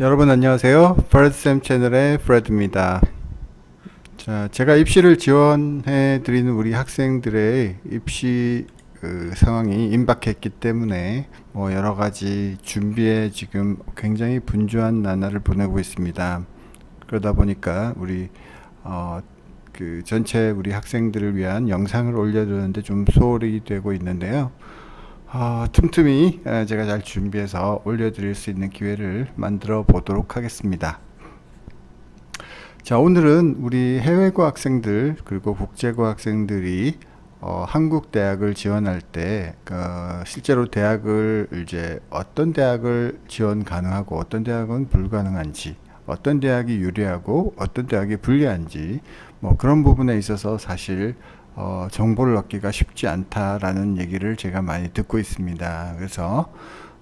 여러분 안녕하세요. 프레드쌤 채널의 프레드입니다. 자, 제가 입시를 지원해 드리는 우리 학생들의 입시 그 상황이 임박했기 때문에 뭐 여러 가지 준비에 지금 굉장히 분주한 나날을 보내고 있습니다. 그러다 보니까 우리 어, 그 전체 우리 학생들을 위한 영상을 올려드리는데 좀 소홀히 되고 있는데요. 아, 틈틈이 에, 제가 잘 준비해서 올려드릴 수 있는 기회를 만들어 보도록 하겠습니다. 자, 오늘은 우리 해외고 학생들 그리고 국제고 학생들이 어, 한국 대학을 지원할 때 그, 실제로 대학을 이제 어떤 대학을 지원 가능하고 어떤 대학은 불가능한지 어떤 대학이 유리하고 어떤 대학이 불리한지 뭐 그런 부분에 있어서 사실 어, 정보를 얻기가 쉽지 않다라는 얘기를 제가 많이 듣고 있습니다. 그래서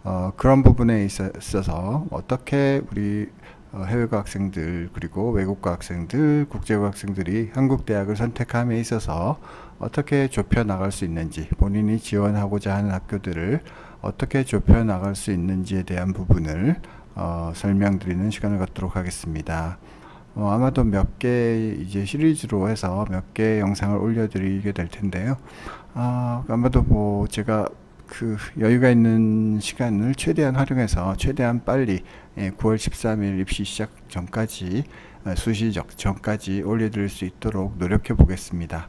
어, 그런 부분에 있어- 있어서 어떻게 우리 어, 해외과 학생들 그리고 외국과 학생들, 국제과 학생들이 한국 대학을 선택함에 있어서 어떻게 좁혀 나갈 수 있는지 본인이 지원하고자 하는 학교들을 어떻게 좁혀 나갈 수 있는지에 대한 부분을 어, 설명드리는 시간을 갖도록 하겠습니다. 어, 아마도 몇 개 이제 시리즈로 해서 몇 개 영상을 올려드리게 될 텐데요. 아, 아마도 뭐 제가 그 여유가 있는 시간을 최대한 활용해서 최대한 빨리 예, 9월 13일 입시 시작 전까지 어, 수시 적- 전까지 올려드릴 수 있도록 노력해 보겠습니다.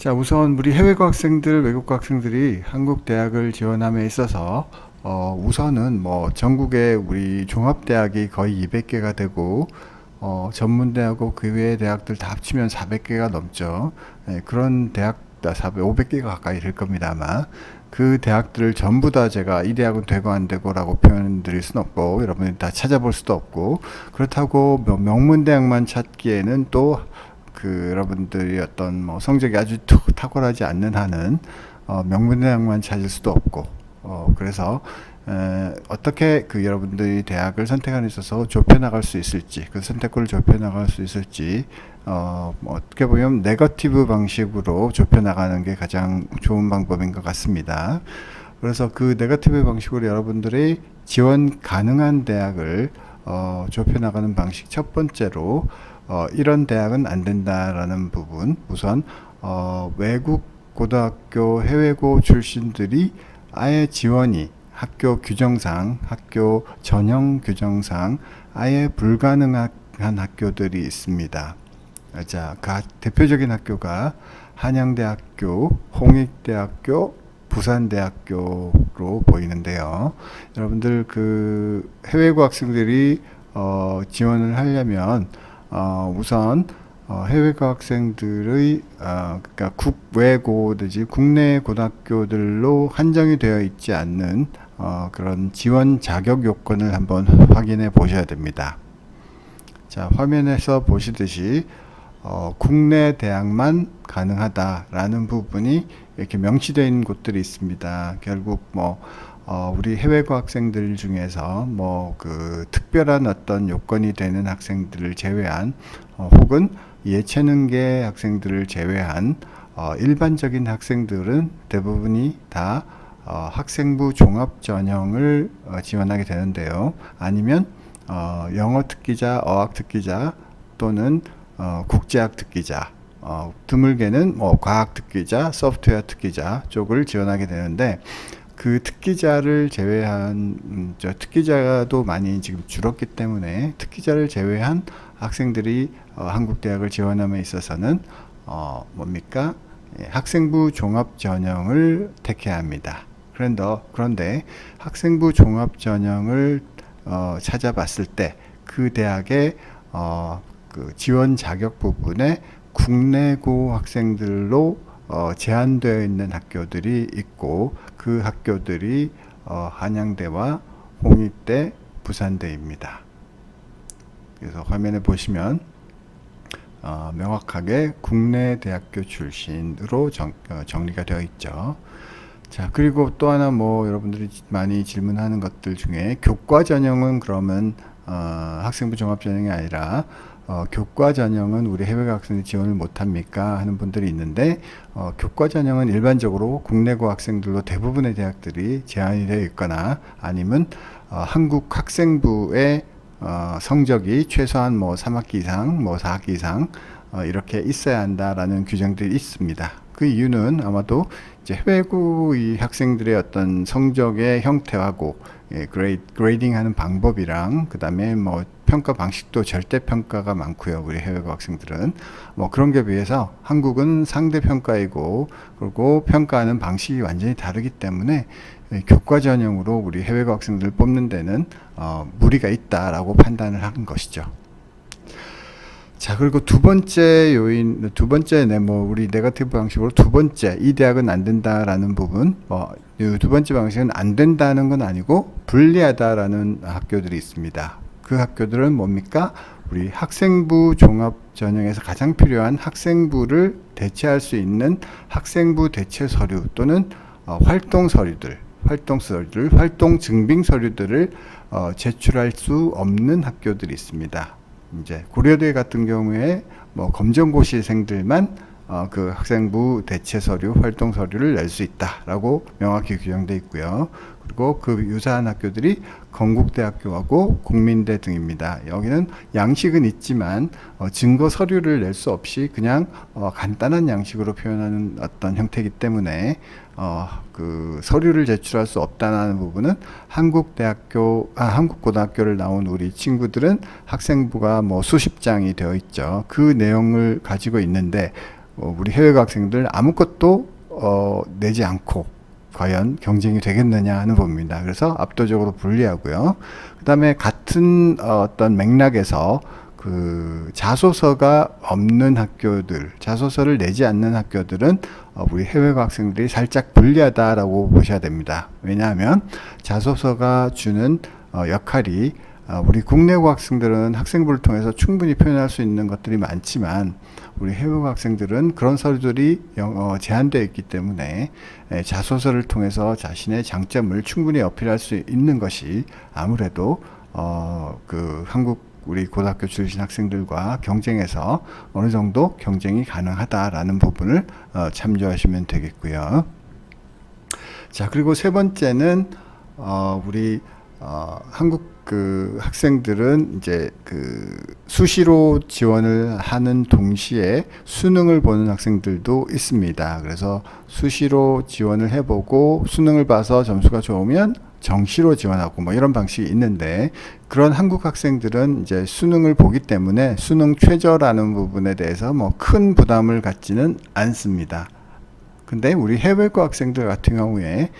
자, 우선 우리 해외 과 학생들, 외국 과 학생들이 한국 대학을 지원함에 있어서 어, 우선은 뭐 전국에 우리 종합대학이 거의 200개가 되고 어, 전문대하고 그 외의 대학들 다 합치면 400개가 넘죠. 예, 그런 대학 다 400, 500개가 가까이 될 겁니다, 아마. 그 대학들을 전부 다 제가 이 대학은 되고 안 되고라고 표현 드릴 수는 없고 여러분이 다 찾아볼 수도 없고 그렇다고 뭐 명문 대학만 찾기에는 또 그 여러분들이 어떤 뭐 성적이 아주 툭 탁월하지 않는 한은 어, 명문대학만 찾을 수도 없고 어, 그래서 에, 어떻게 그 여러분들이 대학을 선택하는 데 있어서 좁혀 나갈 수 있을지 그 선택권을 좁혀 나갈 수 있을지 어, 뭐 어떻게 보면 네거티브 방식으로 좁혀 나가는 게 가장 좋은 방법인 것 같습니다. 그래서 그 네거티브 방식으로 여러분들이 지원 가능한 대학을 어, 좁혀 나가는 방식 첫 번째로 어, 이런 대학은 안 된다라는 부분 우선 어, 외국 고등학교 해외고 출신들이 아예 지원이 학교 규정상 학교 전형 규정상 아예 불가능한 학교들이 있습니다. 자, 그 대표적인 학교가 한양대학교, 홍익대학교, 부산대학교로 보이는데요. 여러분들 그 해외고 학생들이 어, 지원을 하려면 어, 우선 어, 해외고 학생들의 어, 그러니까 국외고 내지 국내 고등학교들로 한정이 되어 있지 않는 어, 그런 지원 자격 요건을 한번 확인해 보셔야 됩니다. 자, 화면에서 보시듯이 어, 국내 대학만 가능하다라는 부분이 이렇게 명시되어 있는 곳들이 있습니다. 결국 뭐 어, 우리 해외고 학생들 중에서 뭐 그 특별한 어떤 요건이 되는 학생들을 제외한 어, 혹은 예체능계 학생들을 제외한 어, 일반적인 학생들은 대부분이 다 어, 학생부 종합 전형을 어, 지원하게 되는데요. 아니면 어, 영어 특기자, 어학 특기자 또는 어, 국제학 특기자, 어, 드물게는 뭐 과학 특기자, 소프트웨어 특기자 쪽을 지원하게 되는데 그 특기자를 제외한 음, 저 특기자도 많이 지금 줄었기 때문에 특기자를 제외한 학생들이 어, 한국 대학을 지원함에 있어서는 어, 뭡니까 예, 학생부 종합 전형을 택해야 합니다. 그런데 그런데 학생부 종합 전형을 어, 찾아봤을 때 그 대학의 어, 그 지원 자격 부분에 국내고 학생들로 어, 제한되어 있는 학교들이 있고 그 학교들이 어, 한양대와 홍익대, 부산대입니다. 그래서 화면에 보시면 어, 명확하게 국내 대학교 출신으로 정, 어, 정리가 되어 있죠. 자, 그리고 또 하나 뭐 여러분들이 많이 질문하는 것들 중에 교과 전형은 그러면 어, 학생부 종합 전형이 아니라 어, 교과 전형은 우리 해외 학생들이 지원을 못 합니까? 하는 분들이 있는데 어, 교과 전형은 일반적으로 국내고 학생들로 대부분의 대학들이 제한이 되어 있거나 아니면 어, 한국 학생부의 어, 성적이 최소한 뭐 3학기 이상, 뭐 4학기 이상 어, 이렇게 있어야 한다라는 규정들이 있습니다. 그 이유는 아마도 이제 해외고 이 학생들의 어떤 성적의 형태하고 예, 그레이, 그레이딩하는 방법이랑 그다음에 뭐 평가 방식도 절대 평가가 많고요. 우리 해외고 학생들은 뭐 그런 게 비해서 한국은 상대 평가이고 그리고 평가하는 방식이 완전히 다르기 때문에 예, 교과 전형으로 우리 해외고 학생들 뽑는 데는 어, 무리가 있다라고 판단을 한 것이죠. 자 그리고 두 번째 요인 두 번째 네뭐 우리 네거티브 방식으로 두 번째 이 대학은 안 된다라는 부분 뭐두 번째 방식은 안 된다는 건 아니고 불리하다라는 학교들이 있습니다. 그 학교들은 뭡니까? 우리 학생부 종합 전형에서 가장 필요한 학생부를 대체할 수 있는 학생부 대체 서류 또는 어, 활동 서류들, 활동 서류들, 활동 증빙 서류들을 어, 제출할 수 없는 학교들이 있습니다. 이제 고려대 같은 경우에 뭐 검정고시생들만 어, 그 학생부 대체 서류, 활동 서류를 낼 수 있다라고 명확히 규정돼 있고요. 그리고 그 유사한 학교들이 건국대학교하고 국민대 등입니다. 여기는 양식은 있지만 어, 증거 서류를 낼 수 없이 그냥 어, 간단한 양식으로 표현하는 어떤 형태이기 때문에 어, 그 서류를 제출할 수 없다는 부분은 한국 대학교, 아, 한국 고등학교를 나온 우리 친구들은 학생부가 뭐 수십 장이 되어 있죠. 그 내용을 가지고 있는데 어, 우리 해외 학생들 아무것도 어, 내지 않고 과연 경쟁이 되겠느냐 하는 부분입니다. 그래서 압도적으로 불리하고요. 그 다음에 같은 어, 어떤 맥락에서 그 자소서가 없는 학교들, 자소서를 내지 않는 학교들은 어, 우리 해외 학생들이 살짝 불리하다라고 보셔야 됩니다. 왜냐하면 자소서가 주는 어, 역할이 어, 우리 국내고 학생들은 학생부를 통해서 충분히 표현할 수 있는 것들이 많지만 우리 해외 학생들은 그런 서류들이 제한되어 있기 때문에 에, 자소서를 통해서 자신의 장점을 충분히 어필할 수 있는 것이 아무래도 어, 그 한국 우리 고등학교 출신 학생들과 경쟁에서 어느 정도 경쟁이 가능하다라는 부분을 어, 참조하시면 되겠고요. 자 그리고 세 번째는 어, 우리 어, 한국 그 학생들은 이제 그 수시로 지원을 하는 동시에 수능을 보는 학생들도 있습니다. 그래서 수시로 지원을 해보고 수능을 봐서 점수가 좋으면 정시로 지원하고 뭐 이런 방식이 있는데 그런 한국 학생들은 이제 수능을 보기 때문에 수능 최저라는 부분에 대해서 뭐 큰 부담을 갖지는 않습니다. 근데 우리 해외과 학생들 같은 경우에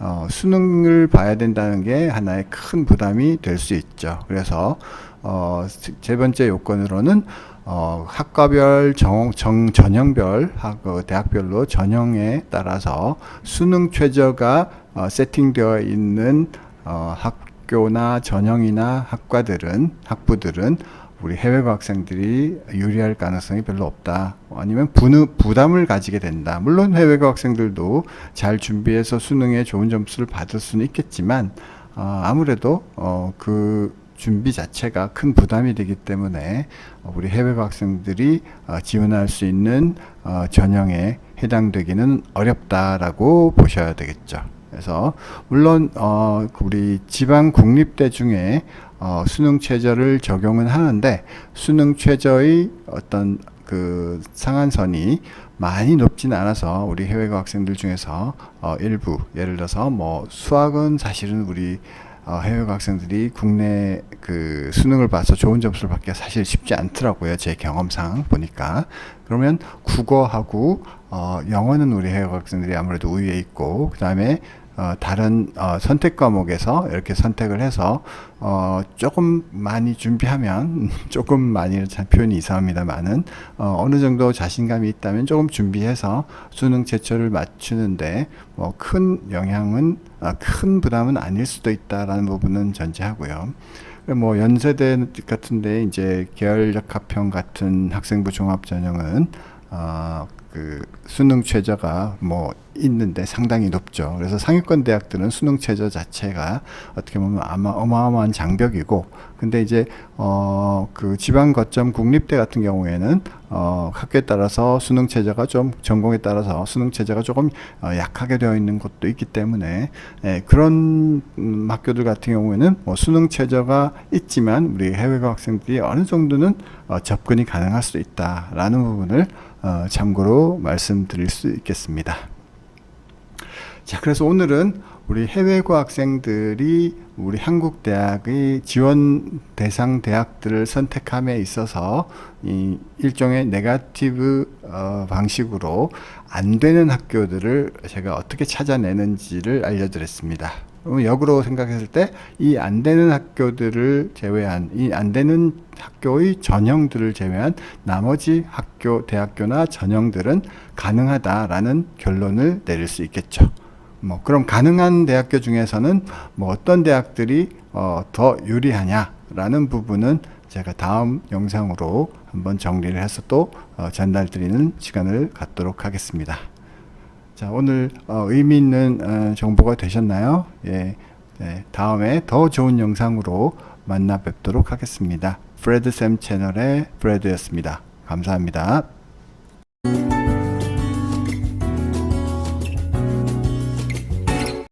어, 수능을 봐야 된다는 게 하나의 큰 부담이 될 수 있죠. 그래서 어, 세 번째 요건으로는 어, 학과별 정, 정 전형별 학, 어, 대학별로 전형에 따라서 수능 최저가 어, 세팅되어 있는 어, 학교나 전형이나 학과들은 학부들은 우리 해외 과 학생들이 유리할 가능성이 별로 없다. 아니면 부, 부담을 가지게 된다. 물론 해외 과 학생들도 잘 준비해서 수능에 좋은 점수를 받을 수는 있겠지만 어, 아무래도 어, 그 준비 자체가 큰 부담이 되기 때문에 어, 우리 해외 과 학생들이 어, 지원할 수 있는 어, 전형에 해당되기는 어렵다라고 보셔야 되겠죠. 그래서 물론 어, 우리 지방 국립대 중에 어, 수능 최저를 적용은 하는데 수능 최저의 어떤 그 상한선이 많이 높진 않아서 우리 해외과 학생들 중에서 어, 일부 예를 들어서 뭐 수학은 사실은 우리 어, 해외과 학생들이 국내 그 수능을 봐서 좋은 점수를 받기가 사실 쉽지 않더라고요. 제 경험상 보니까. 그러면 국어하고 어, 영어는 우리 해외과 학생들이 아무래도 우위에 있고 그 다음에 어, 다른 어, 선택 과목에서 이렇게 선택을 해서 어, 조금 많이 준비하면 조금 많이 참 표현이 이상합니다만은 어, 어느 정도 자신감이 있다면 조금 준비해서 수능 제초를 맞추는데 뭐 큰 영향은 아, 큰 부담은 아닐 수도 있다라는 부분은 전제하고요. 뭐 연세대 같은데 이제 계열적 합평 같은 학생부 종합 전형은 어, 그 수능 최저가 뭐 있는데 상당히 높죠. 그래서 상위권 대학들은 수능 최저 자체가 어떻게 보면 아마 어마어마한 장벽이고, 근데 이제 어 그 지방 거점 국립대 같은 경우에는 어 학교에 따라서 수능 최저가 좀 전공에 따라서 수능 최저가 조금 어, 약하게 되어 있는 곳도 있기 때문에 예, 그런 음, 학교들 같은 경우에는 뭐 수능 최저가 있지만 우리 해외과 학생들이 어느 정도는 어, 접근이 가능할 수 있다라는 부분을 어, 참고로 말씀드릴 수 있겠습니다. 자, 그래서 오늘은 우리 해외 과 학생들이 우리 한국 대학의 지원 대상 대학들을 선택함에 있어서 이 일종의 네가티브 어, 방식으로 안 되는 학교들을 제가 어떻게 찾아내는지를 알려드렸습니다. 그럼 역으로 생각했을 때 이 안 되는 학교들을 제외한 이 안 되는 학교의 전형들을 제외한 나머지 학교 대학교나 전형들은 가능하다라는 결론을 내릴 수 있겠죠. 뭐 그럼 가능한 대학교 중에서는 뭐 어떤 대학들이 어, 더 유리하냐라는 부분은 제가 다음 영상으로 한번 정리를 해서 또 어, 전달드리는 시간을 갖도록 하겠습니다. 자 오늘 어, 의미 있는 어, 정보가 되셨나요? 예, 네, 다음에 더 좋은 영상으로 만나 뵙도록 하겠습니다. 프레드 쌤 채널의 프레드였습니다. 감사합니다.